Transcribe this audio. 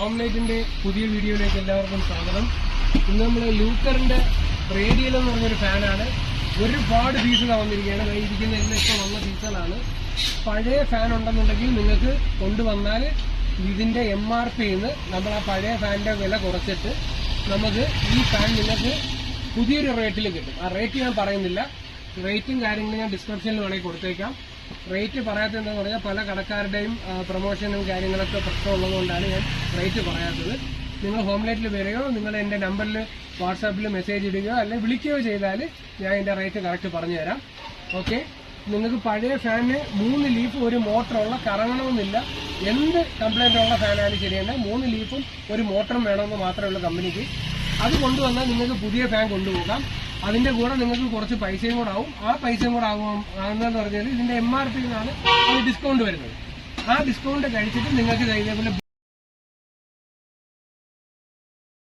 Home ലൈറ്റിന്റെ പുതിയ വീഡിയോയിലേക്ക് എല്ലാവർക്കും സ്വാഗതം. ഇന്ന് നമ്മൾ ലൂക്കറിന്റെ റേഡിയൽ എന്ന് പറഞ്ഞൊരു ഫാനാണ്. ഒരുപാട് പീസുകൾ വന്നിരിക്കുകയാണ്. ഇരിക്കുന്ന എല്ലാം ഇപ്പോൾ വന്ന പീസുകളാണ് പഴയ ഫാൻ ഉണ്ടെന്നുണ്ടെങ്കിൽ നിങ്ങൾക്ക് കൊണ്ടുവന്നാൽ ഇതിന്റെ എം ആർ പിന്ന് നമ്മൾ ആ പഴയ ഫാനിന്റെ വില കുറച്ചിട്ട് നമുക്ക് ഈ ഫാൻ നിങ്ങൾക്ക് പുതിയൊരു റേറ്റിൽ കിട്ടും. ആ റേറ്റ് ഞാൻ പറയുന്നില്ല. റേറ്റും കാര്യങ്ങളും ഞാൻ ഡിസ്ക്രിപ്ഷനിൽ വേണമെങ്കിൽ കൊടുത്തേക്കാം. റേറ്റ് പറയാത്തത് എന്താണെന്ന് പറഞ്ഞാൽ പല കടക്കാരുടെയും പ്രൊമോഷനും കാര്യങ്ങളൊക്കെ പ്രശ്നമുള്ളതുകൊണ്ടാണ് ഞാൻ റേറ്റ് പറയാത്തത്. നിങ്ങൾ ഹോം ലൈറ്റിൽ വരികയോ നിങ്ങൾ എന്റെ നമ്പറിൽ വാട്സാപ്പിൽ മെസ്സേജ് ഇടുകയോ അല്ലെങ്കിൽ വിളിക്കുകയോ ചെയ്താൽ ഞാൻ എന്റെ റേറ്റ് കറക്റ്റ് പറഞ്ഞുതരാം. ഓക്കെ നിങ്ങൾക്ക് പഴയ ഫാനിന് മൂന്ന് ലീഫ് ഒരു മോട്ടറുള്ള കറങ്ങണമെന്നില്ല. എന്ത് കംപ്ലൈന്റ് ഉള്ള ഫാനായാലും ശരിയല്ല മൂന്ന് ലീഫും ഒരു മോട്ടറും വേണമെന്ന് മാത്രമേ ഉള്ളൂ കമ്പനിക്ക് അത് കൊണ്ടുവന്നാൽ നിങ്ങൾക്ക് പുതിയ ഫാൻ കൊണ്ടുപോകാം. അതിന്റെ കൂടെ നിങ്ങൾക്ക് കുറച്ച് പൈസയും കൂടെ ആവും. ആ പൈസയും കൂടെ ആകും ആകുന്നതെന്ന് പറഞ്ഞാൽ ഇതിന്റെ എം ആർ പിന്നാണ് ഡിസ്കൗണ്ട് വരുന്നത്. ആ ഡിസ്കൗണ്ട് കഴിച്ചിട്ട് നിങ്ങൾക്ക് ഇതേപോലെ